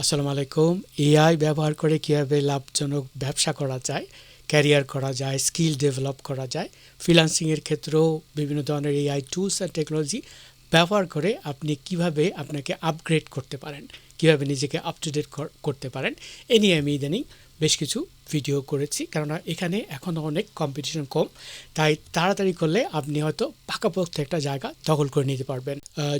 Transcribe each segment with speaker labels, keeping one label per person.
Speaker 1: আসসালামু আলাইকুম। এআই ব্যবহার করে কীভাবে লাভজনক ব্যবসা করা যায় ক্যারিয়ার করা যায় স্কিল ডেভেলপ করা যায় ফ্রিলান্সিংয়ের ক্ষেত্রেও বিভিন্ন ধরনের এআই টুলস অ্যান্ড টেকনোলজি ব্যবহার করে আপনি কীভাবে আপনাকে আপগ্রেড করতে পারেন, কীভাবে নিজেকে আপ টু ডেট করতে পারেন। এ নিয়ে আমি ইদানিং বেশ কিছু ভিডিও করেছি। কেননা এখানে এখনও অনেক কম্পিটিশন কম। তাই তাড়াতাড়ি করলে আপনি হয়তো পাকাপোক্ত একটা জায়গা দখল করে নিতে পারবেন।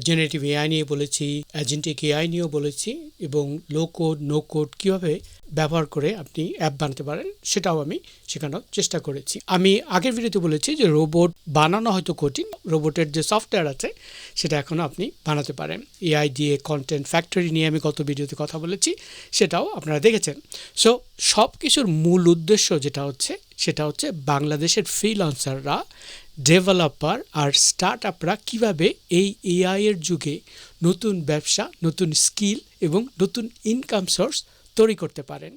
Speaker 1: জেনারেটিভ এআই নিয়ে বলেছি অ্যাজেন্টিক এআই নিয়েও বলেছি এবং লো কোড নো কোড কীভাবে ব্যবহার করে আপনি অ্যাপ বানাতে পারেন সেটাও আমি শেখানোর চেষ্টা করেছি। আমি আগের ভিডিওতে বলেছি যে রোবট বানানো হয়তো কঠিন। রোবটের যে সফটওয়্যার আছে সেটা এখনও আপনি বানাতে পারেন। এআই দিয়ে কন্টেন্ট ফ্যাক্টরি নিয়ে আমি গত ভিডিওতে কথা বলেছি, সেটাও আপনারা দেখেছেন। সো সব কিছুর মূল উদ্দেশ্য যেটা হচ্ছে, সেটা হচ্ছে বাংলাদেশের ফ্রিলন্সাররা ডেভেলপার আর স্টার্ট আপরা কীভাবে এই এআইয়ের যুগে নতুন ব্যবসা, নতুন স্কিল এবং নতুন ইনকাম সোর্স তৈরি করতে পারেন।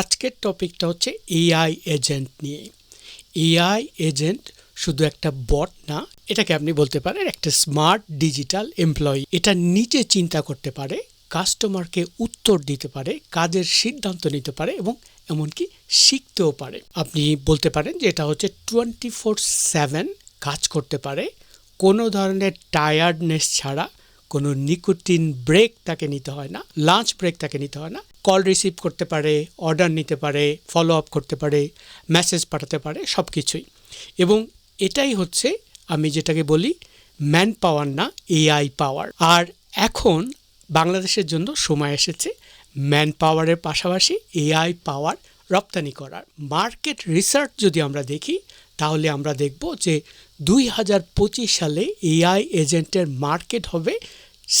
Speaker 1: আজকের টপিকটা হচ্ছে এআই এজেন্ট নিয়ে। এআই এজেন্ট শুধু একটা বট না, এটাকে আপনি বলতে পারেন একটা স্মার্ট ডিজিটাল এমপ্লয়ি। এটা নিজে চিন্তা করতে পারে, কাস্টমারকে উত্তর দিতে পারে, কাজের সিদ্ধান্ত নিতে পারে এবং এমনকি শিখতেও পারে। আপনি বলতে পারেন যে এটা হচ্ছে টোয়েন্টি ফোর সেভেন কাজ করতে পারে। কোনো ধরনের টায়ার্ডনেস ছাড়া, কোনো নিকোটিন ব্রেক তাকে নিতে হয় না লাঞ্চ ব্রেক তাকে নিতে হয় না। কল রিসিভ করতে পারে অর্ডার নিতে পারে ফলো আপ করতে পারে মেসেজ পাঠাতে পারে সব কিছুই এবং এটাই হচ্ছে আমি যেটাকে বলি ম্যান পাওয়ার না এআই পাওয়ার। আর এখন বাংলাদেশের জন্য সময় এসেছে ম্যান পাওয়ারের পাশাপাশি এআই পাওয়ার রপ্তানি করার। মার্কেট রিসার্চ যদি আমরা দেখি, তাহলে আমরা দেখব যে দুই হাজার পঁচিশ সালে এআই এজেন্টের মার্কেট হবে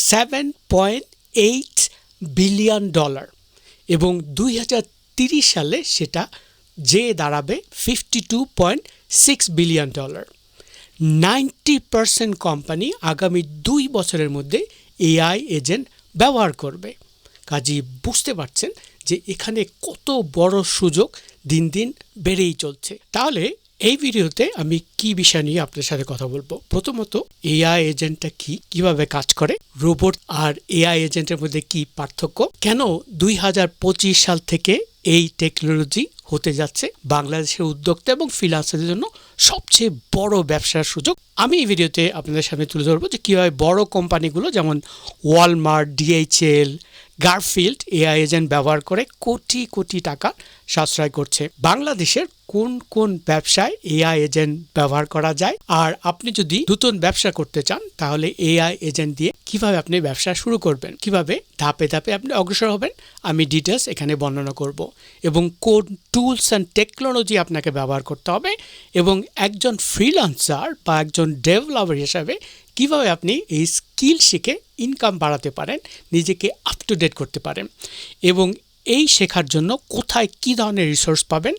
Speaker 1: seven point eight billion dollar এবং দুই হাজার তিরিশ সালে সেটা যে দাঁড়াবে fifty two point six billion dollar ninety percent company আগামী দুই বছরের মধ্যে এআই এজেন্ট ব্যবহার করবে। কাজী বুঝতে পারছেন যে এখানে কত বড় সুযোগ দিন দিন বেড়েই চলছে। তাহলে এই ভিডিওতে আমি কি বিষয় নিয়ে আপনার সাথে কথা বলব? প্রথমত এআই এজেন্টটা কি? কীভাবে কাজ করে? রোবট আর এআই এজেন্টের মধ্যে কি পার্থক্য? কেন দুই হাজার পঁচিশ সাল থেকে এই টেকনোলজি হতে যাচ্ছে বাংলাদেশের উদ্যোক্তা এবং ফ্রিলান্সারদের জন্য সবচেয়ে বড় ব্যবসার সুযোগ। আমি এই ভিডিওতে আপনাদের সামনে তুলে ধরবো যে কীভাবে বড় কোম্পানিগুলো যেমন Walmart DHL Garfield AI agent ব্যবহার করে কোটি কোটি টাকা সাশ্রয় করছে। বাংলাদেশের কোন কোন ব্যবসায় এআই এজেন্ট ব্যবহার করা যায়? আর আপনি যদি নতুন ব্যবসা করতে চান, তাহলে এআই এজেন্ট দিয়ে কীভাবে আপনি ব্যবসা শুরু করবেন? কীভাবে ধাপে ধাপে আপনি অগ্রসর হবেন? আমি ডিটেলস এখানে বর্ণনা করব। এবং কোন টুলস অ্যান্ড টেকনোলজি আপনাকে ব্যবহার করতে হবে? এবং একজন ফ্রিলান্সার বা একজন ডেভেলপার হিসাবে কীভাবে আপনি এই স্কিল শিখে ইনকাম বাড়াতে পারেন, নিজেকে আপ টু ডেট করতে পারেন এবং এই শেখার জন্য কোথায় কী ধরনের রিসোর্স পাবেন,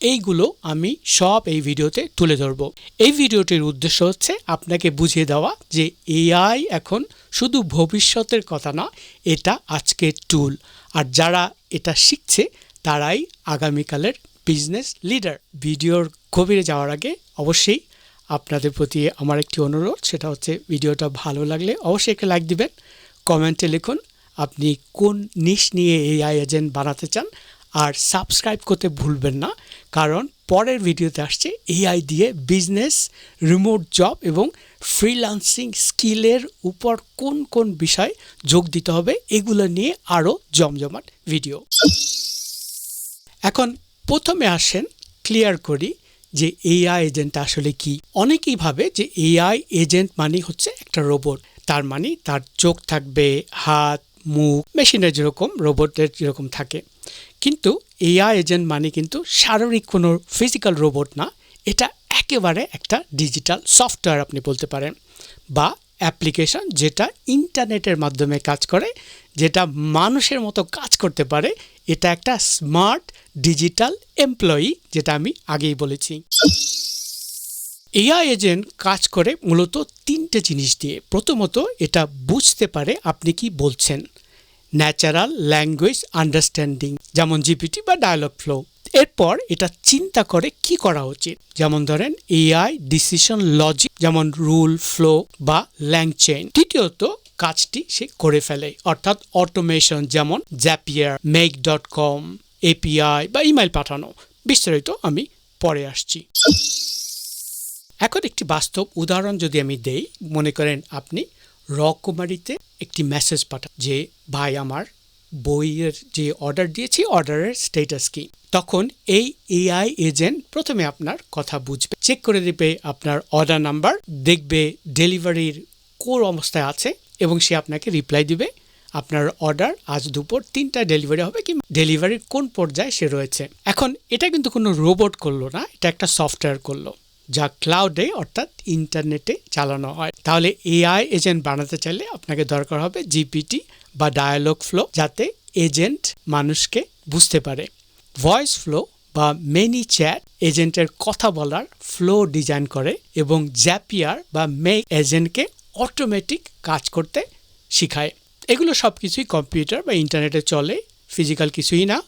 Speaker 1: এইগুলো আমি সব এই ভিডিওতে তুলে ধরব। এই ভিডিওটির উদ্দেশ্য হচ্ছে আপনাকে বুঝিয়ে দেওয়া যে এআই এখন শুধু ভবিষ্যতের কথা না এটা আজকের টুল আর যারা এটা শিখছে, তারাই আগামীকালের বিজনেস লিডার ভিডিওর গভীরে যাওয়ার আগে অবশ্যই আপনাদের প্রতি আমার একটি অনুরোধ, সেটা হচ্ছে ভিডিওটা ভালো লাগলে অবশ্যই একটা লাইক দিবেন। কমেন্টে লিখুন, আপনি কোন নিশ নিয়ে এআই এজেন্ট বানাতে চান, আর সাবস্ক্রাইব করতে ভুলবেন না, কারণ পরের ভিডিওতে আসছে এআই দিয়ে বিজনেস রিমোট জব এবং ফ্রিলান্সিং স্কিলের উপর কোন কোন বিষয় যোগ দিতে হবে, এগুলো নিয়ে আরও জমজমাট ভিডিও এখন প্রথমে আসেন ক্লিয়ার করি। যে এআই এজেন্ট আসলে কি? অনেকেই ভাবে যে এআই এজেন্ট মানে হচ্ছে একটা রোবট তার মানে তার চোখ থাকবে, হাত, মুখ, মেশিনের যেরকম রোবটের যেরকম থাকে। কিন্তু এআই এজেন্ট মানে কিন্তু শারীরিক কোনো ফিজিক্যাল রোবট না। এটা একেবারে একটা ডিজিটাল সফটওয়্যার আপনি বলতে পারেন। বা অ্যাপ্লিকেশন যেটা ইন্টারনেটের মাধ্যমে কাজ করে, যেটা মানুষের মতো কাজ করতে পারে, এটা একটা স্মার্ট ডিজিটাল এমপ্লয়ি যেটা আমি আগেই বলেছি। এআই এজেন্ট কাজ করে মূলত তিনটে জিনিস দিয়ে। প্রথমত, এটা বুঝতে পারে আপনি কি বলছেন। ন্যাচারাল ল্যাঙ্গুয়েজ আন্ডারস্ট্যান্ডিং যেমন জিপিটি বা ডায়ালগ ফ্লো এরপর এটা চিন্তা করে কি করা উচিত। যেমন ধরেন এআই ডিসিশন লজিক যেমন রুল ফ্লো বা ল্যাং চেইন তৃতীয়ত কাজটি সে করে ফেলে। অর্থাৎ অটোমেশন যেমন Zapier make dot com API বা ইমেল পাঠানো। বিস্তারিত আমি পরে আসছি। এখন একটি বাস্তব উদাহরণ যদি আমি দেই, মনে করেন আপনি রকমারিতে একটি মেসেজ পাঠান যে, ভাই, আমার বইয়ের যে অর্ডার দিয়েছি অর্ডারের স্টেটাস কি? তখন এই এআই এজেন্ট প্রথমে আপনার কথা বুঝবে চেক করে দেবে আপনার অর্ডার নাম্বার দেখবে ডেলিভারির কোন অবস্থায় আছে এবং সে আপনাকে রিপ্লাই দিবে। আপনার অর্ডার আজ দুপুর তিনটা ডেলিভারি হবে কি ডেলিভারির কোন পর্যায়ে সে রয়েছে। এখন এটা কিন্তু কোনো রোবট করল না, এটা একটা সফটওয়্যার করল, যা ক্লাউডে অর্থাৎ ইন্টারনেটে চালানো হয়। তাহলে এআই এজেন্ট বানাতে চাইলে আপনাকে দরকার হবে জিপিটি বা ডায়ালগ ফ্লো, যাতে এজেন্ট মানুষকে বুঝতে পারে। ভয়েস ফ্লো বা মেনি চ্যাট এজেন্টের কথা বলার ফ্লো ডিজাইন করে এবং জ্যাপিয়ার বা মেক এজেন্টকে অটোমেটিক কাজ করতে শিখায়। এগুলো সব কিছুই কম্পিউটার বা ইন্টারনেটে চলে ফিজিক্যাল কিছুই না।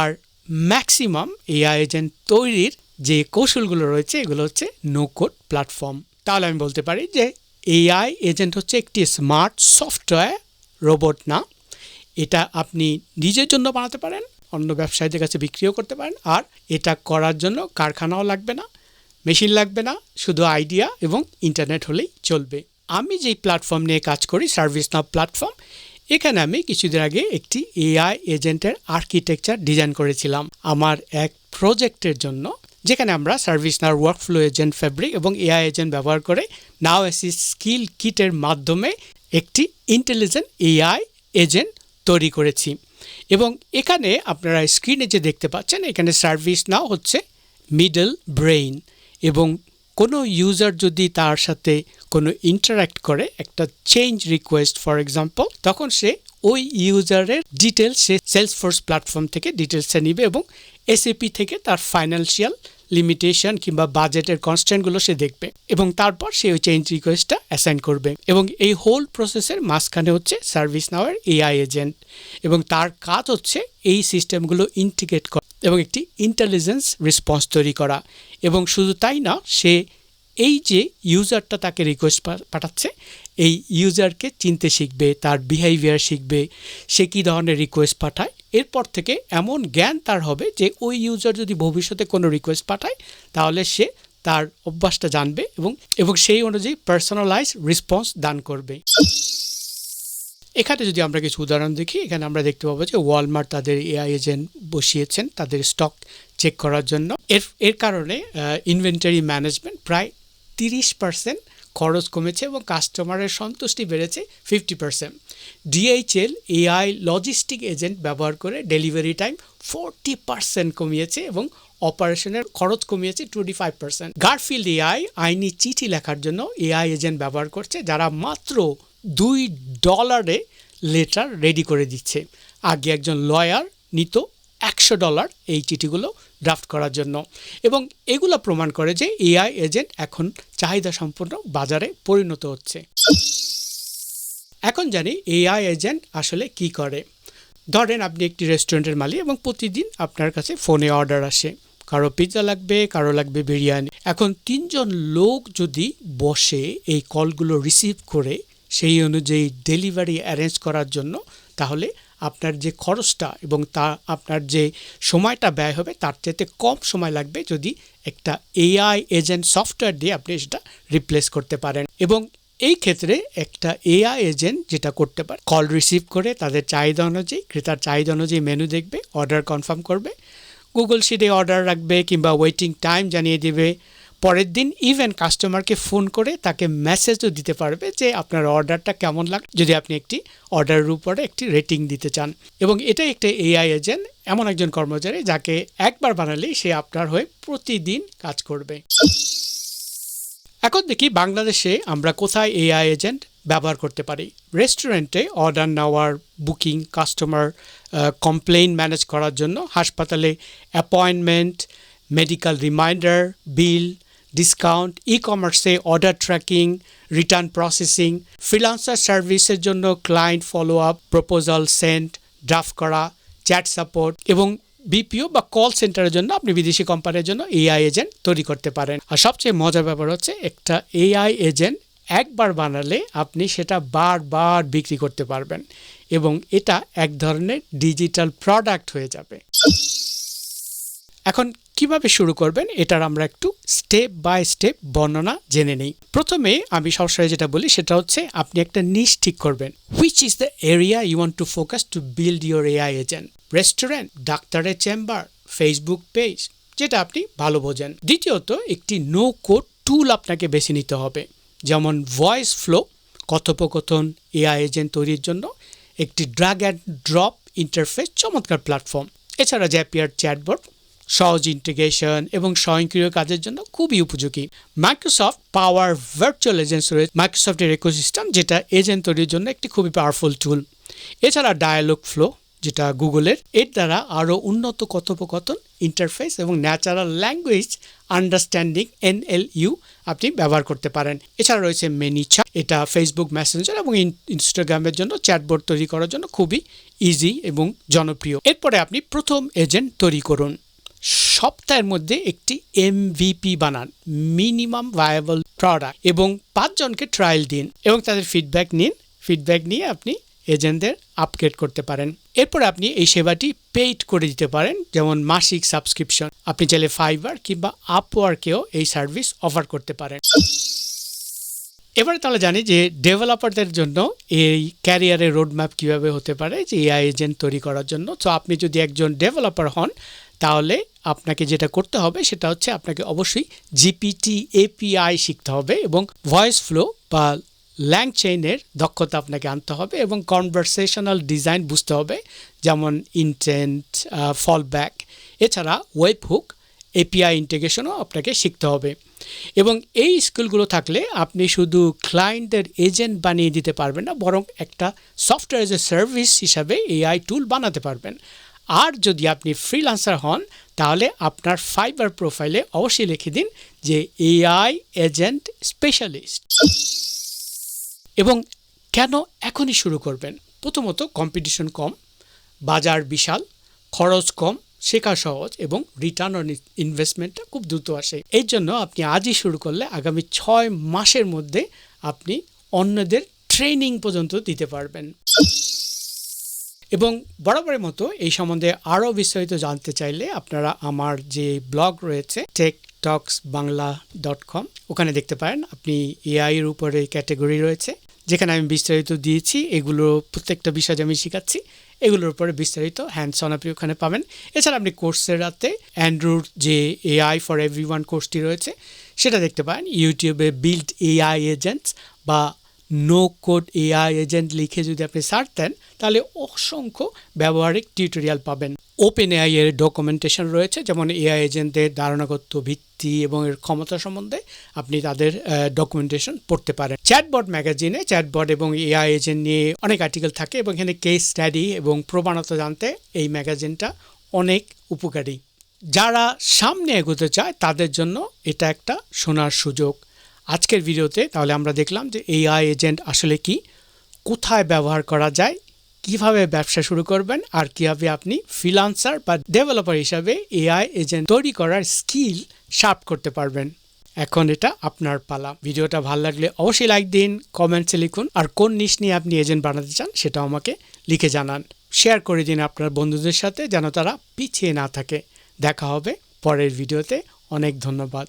Speaker 1: আর ম্যাক্সিমাম এআই এজেন্ট তৈরির যে কৌশলগুলো রয়েছে, এগুলো হচ্ছে নো কোড প্ল্যাটফর্ম তাহলে আমি বলতে পারি যে এআই এজেন্ট হচ্ছে একটি স্মার্ট সফটওয়্যার রোবট না। এটা আপনি নিজের জন্য বানাতে পারেন, অন্য ব্যবসায়ীদের কাছে বিক্রিও করতে পারেন, আর এটা করার জন্য কারখানাও লাগবে না মেশিন লাগবে না, শুধু আইডিয়া এবং ইন্টারনেট হলেই চলবে। আমি যেই প্ল্যাটফর্ম নিয়ে কাজ করি সার্ভিস নাও প্ল্যাটফর্ম এখানে আমি কিছুদিন আগে একটি এআই এজেন্টের আর্কিটেকচার ডিজাইন করেছিলাম, আমার এক প্রজেক্টের জন্য, যেখানে আমরা সার্ভিস নার ওয়ার্কফ্লো এজেন্ট ফ্যাব্রিক এবং এআই এজেন্ট ব্যবহার করে নাও এসি স্কিল কিটের মাধ্যমে একটি ইন্টেলিজেন্ট এআই এজেন্ট তৈরি করেছি। এবং এখানে আপনারা স্ক্রিনে যে দেখতে পাচ্ছেন, এখানে সার্ভিস নাও হচ্ছে মিডল ব্রেইন এবং কোনো ইউজার যদি তার সাথে কোনো ইন্টারাক্ট করে, একটা চেঞ্জ রিকোয়েস্ট ফর এক্সাম্পল তখন সে ওই ইউজারের ডিটেলস সে সেলস ফোর্স প্ল্যাটফর্ম থেকে ডিটেলসটা নিবে এবং এসএপি থেকে তার ফাইন্যান্সিয়াল লিমিটেশন কিংবা বাজেটের কনস্ট্যান্টগুলো সে দেখবে এবং তারপর সে ওই চেঞ্জ রিকোয়েস্টটা অ্যাসাইন করবে এবং এই হোল প্রসেসের মাঝখানে হচ্ছে সার্ভিস নাওয়ার এআই এজেন্ট এবং তার কাজ হচ্ছে এই সিস্টেমগুলো ইন্টিগ্রেট করা এবং একটি ইন্টেলিজেন্স রেসপন্স তৈরি করা। এবং শুধু তাই না, সে এই যে ইউজারটা তাকে রিকোয়েস্ট পাঠাচ্ছে, এই ইউজারকে চিনতে শিখবে, তার বিহেভিয়ার শিখবে, সে কী ধরনের রিকোয়েস্ট পাঠায়, এরপর থেকে এমন জ্ঞান তার হবে যে ওই ইউজার যদি ভবিষ্যতে কোনো রিকোয়েস্ট পাঠায়, তাহলে সে তার অভ্যাসটা জানবে এবং এবং সেই অনুযায়ী পার্সোনালাইজ রেসপন্স দান করবে। এখানে যদি আমরা কিছু উদাহরণ দেখি, এখানে আমরা দেখতে পাবো যে ওয়ালমার্ট তাদের এআই এজেন্ট বসিয়েছেন, তাদের স্টক চেক করার জন্য। এর এর কারণে ইনভেন্টারি ম্যানেজমেন্ট প্রায় তিরিশ পার্সেন্ট খরচ কমেছে এবং কাস্টমারের সন্তুষ্টি বেড়েছে fifty percent DHL AI logistic agent ব্যবহার করে ডেলিভারি টাইম ফোরটি পার্সেন্ট কমিয়েছে এবং অপারেশনের খরচ কমিয়েছে twenty five percent Garfield AI আইনি চিঠি লেখার জন্য এআই এজেন্ট ব্যবহার করছে, যারা মাত্র দুই ডলারে লেটার রেডি করে দিচ্ছে। আগে একজন লয়ার নিত একশো ডলার এই চিঠিগুলো ড্রাফট করার জন্য। এবং এগুলো প্রমাণ করে যে এআই এজেন্ট এখন চাহিদা সম্পন্ন বাজারে পরিণত হচ্ছে। এখন জানি এআই এজেন্ট আসলে কি করে। ধরেন আপনি একটি রেস্টুরেন্টের মালিক এবং প্রতিদিন আপনার কাছে ফোনে অর্ডার আসে। কারও পিৎজা লাগবে, কারও লাগবে বিরিয়ানি। এখন তিনজন লোক যদি বসে এই কলগুলো রিসিভ করে সেই অনুযায়ী ডেলিভারি অ্যারেঞ্জ করার জন্য তাহলে আপনার যে খরচটা এবং তা আপনার যে সময়টা ব্যয় হবে তার চাইতে কম সময় লাগবে যদি একটা এআই এজেন্ট সফটওয়্যার দিয়ে আপনি সেটা রিপ্লেস করতে পারেন। এবং এই ক্ষেত্রে একটা এআই এজেন্ট যেটা করতে পারে কল রিসিভ করে, তাদের চাহিদা অনুযায়ী, ক্রেতার চাহিদা অনুযায়ী মেনু দেখবে অর্ডার কনফার্ম করবে গুগল শিটে অর্ডার রাখবে কিংবা ওয়েটিং টাইম জানিয়ে দেবে। পরের দিন ইভেন কাস্টমারকে ফোন করে তাকে মেসেজও দিতে পারবে যে আপনার অর্ডারটা কেমন লাগ, যদি আপনি একটি অর্ডারের উপরে একটি রেটিং দিতে চান। এবং এটাই একটা এআই এজেন্ট এমন একজন কর্মচারী যাকে একবার বানালেই সে আপনার হয়ে প্রতিদিন কাজ করবে। এখন দেখি বাংলাদেশে আমরা কোথায় এআই এজেন্ট ব্যবহার করতে পারি। রেস্টুরেন্টে অর্ডার নেওয়ার বুকিং কাস্টমার কমপ্লেন ম্যানেজ করার জন্য, হাসপাতালে appointment medical reminder bill discount ই কমার্সে order tracking return processing freelancer সার্ভিসের জন্য client follow up proposal send draft করা চ্যাট সাপোর্ট এবং বিপিও বা কল সেন্টারের জন্য আপনি বিদেশি কোম্পানির জন্য এআই এজেন্ট তৈরি করতে পারেন। আর সবচেয়ে মজার ব্যাপার হচ্ছে একটা এআই এজেন্ট একবার বানালে আপনি সেটা বারবার বিক্রি করতে পারবেন এবং এটা এক ধরনের ডিজিটাল প্রোডাক্ট হয়ে যাবে। এখন কীভাবে শুরু করবেন এটার আমরা একটু স্টেপ বাই স্টেপ বর্ণনা জেনে নেই। প্রথমে আমি সবসময় যেটা বলি সেটা হচ্ছে আপনি একটা নিশ ঠিক করবেন। Which is the area you want to focus to build your AI agent restaurant ডাক্তারের চেম্বার ফেসবুক পেজ যেটা আপনি ভালো বোঝেন। দ্বিতীয়ত, একটি নো কোড টুল আপনাকে বেছে নিতে হবে। যেমন ভয়েস ফ্লো কথোপকথন এআই এজেন্ট তৈরির জন্য একটি ড্রাগ অ্যান্ড ড্রপ ইন্টারফেস চমৎকার প্ল্যাটফর্ম এছাড়া জ্যাপিয়ার চ্যাটবোর্ড সহজ ইন্টিগ্রেশন এবং স্বয়ংক্রিয় কাজের জন্য খুবই উপযোগী। মাইক্রোসফট পাওয়ার ভার্চুয়াল এজেন্টস রয়েছে মাইক্রোসফটের ইকোসিস্টেম যেটা এজেন্ট তৈরির জন্য একটি খুবই পাওয়ারফুল টুল এছাড়া ডায়ালগ ফ্লো যেটা গুগলের, এর দ্বারা আরও উন্নত কথোপকথন ইন্টারফেস এবং ন্যাচারাল ল্যাঙ্গুয়েজ আন্ডারস্ট্যান্ডিং এনএলইউ আপনি ব্যবহার করতে পারেন। এছাড়া রয়েছে মেনিচা এটা ফেসবুক মেসেঞ্জার এবং ইনস্টাগ্রামের জন্য চ্যাটবোর্ড তৈরি করার জন্য খুবই ইজি এবং জনপ্রিয়। এরপরে আপনি প্রথম এজেন্ট তৈরি করুন। সপ্তাহের মধ্যে একটি এমভিপি বানান মিনিমাম ভায়াবল প্রোডাক্ট এবং পাঁচজনকে ট্রায়াল দিন এবং তাদের ফিডব্যাক নিন। ফিডব্যাক নিয়ে আপনি এজেন্টদের আপগ্রেড করতে পারেন। এরপর আপনি এই সেবাটি পেইড করে দিতে পারেন, যেমন মাসিক সাবস্ক্রিপশন আপনি চাইলে ফাইবার কিংবা আপওয়ার্কেও এই সার্ভিস অফার করতে পারেন। এবারে তাহলে জানি যে ডেভেলপারদের জন্য এই ক্যারিয়ারের রোডম্যাপ কীভাবে হতে পারে, যে এআই এজেন্ট তৈরি করার জন্য। তো আপনি যদি একজন ডেভেলপার হন তাহলে আপনাকে যেটা করতে হবে সেটা হচ্ছে আপনাকে অবশ্যই জিপিটি এপিআই শিখতে হবে এবং ভয়েস ফ্লো বা ল্যাং চেইনের দক্ষতা আপনাকে আনতে হবে এবং কনভারসেশনাল ডিজাইন বুঝতে হবে, যেমন ইনটেন্ট ফল ব্যাক এছাড়া ওয়েব হুক এপিআই ইন্টিগ্রেশনও আপনাকে শিখতে হবে। এবং এই স্কিলগুলো থাকলে আপনি শুধু ক্লায়েন্টের এজেন্ট বানিয়ে দিতে পারবেন না, বরং একটা সফটওয়্যার এজ এ সার্ভিস হিসাবে এআই টুল বানাতে পারবেন। আর যদি আপনি ফ্রিলান্সার হন, তাহলে আপনার ফাইবার প্রোফাইলে অবশ্যই লিখে দিন যে এআই এজেন্ট স্পেশালিস্ট এবং কেন এখনই শুরু করবেন? প্রথমত কম্পিটিশন কম, বাজার বিশাল, খরচ কম, শেখা সহজ এবং রিটার্ন অন ইনভেস্টমেন্টটা খুব দ্রুত আসে। এর জন্য আপনি আজই শুরু করলে আগামী ছয় মাসের মধ্যে আপনি অন্যদের ট্রেনিং পর্যন্ত দিতে পারবেন। এবং বরাবরের মতো এই সম্বন্ধে আরও বিস্তারিত জানতে চাইলে আপনারা আমার যে ব্লগ রয়েছে tech talks Bangla dot com ওখানে দেখতে পারেন। আপনি এআইয়ের উপরে ক্যাটেগরি রয়েছে, যেখানে আমি বিস্তারিত দিয়েছি। এগুলো প্রত্যেকটা বিষয় আমি শেখাচ্ছি, এগুলোর উপরে বিস্তারিত হ্যান্ডস অন আপনি ওখানে পাবেন। এছাড়া আপনি কোর্সের রাতে অ্যান্ড্রুর যে এআই ফর এভরি ওয়ান কোর্সটি রয়েছে, সেটা দেখতে পারেন। ইউটিউবে বিল্ড এআই এজেন্টস বা নো কোড এআই এজেন্ট লিখে যদি আপনি সার্চ দেন, তাহলে অসংখ্য ব্যবহারিক টিউটোরিয়াল পাবেন। ওপেন এআই এর ডকুমেন্টেশন রয়েছে, যেমন এআই এজেন্টদের ধারণাগত ভিত্তি এবং এর ক্ষমতা সম্বন্ধে আপনি তাদের ডকুমেন্টেশন পড়তে পারেন। চ্যাটবট ম্যাগাজিনে চ্যাটবট এবং এআই এজেন্ট নিয়ে অনেক আর্টিকেল থাকে এবং এখানে কেস স্টাডি এবং প্রমাণতা জানতে এই ম্যাগাজিনটা অনেক উপকারী। যারা সামনে এগোতে চায়, তাদের জন্য এটা একটা শোনার সুযোগ। আজকের ভিডিওতে তাহলে আমরা দেখলাম যে এআই এজেন্ট আসলে কি, কোথায় ব্যবহার করা যায়, কীভাবে ব্যবসা শুরু করবেন, আর কীভাবে আপনি ফ্রিলান্সার বা ডেভেলপার হিসাবে এআই এজেন্ট তৈরি করার স্কিল শার্প করতে পারবেন। এখন এটা আপনার পালা। ভিডিওটা ভালো লাগলে অবশ্যই লাইক দিন কমেন্টসে লিখুন, আর কোন নিশ নিয়ে আপনি এজেন্ট বানাতে চান সেটা আমাকে লিখে জানান। শেয়ার করে দিন আপনার বন্ধুদের সাথে যেন তারা পিছিয়ে না থাকে। দেখা হবে পরের ভিডিওতে। অনেক ধন্যবাদ।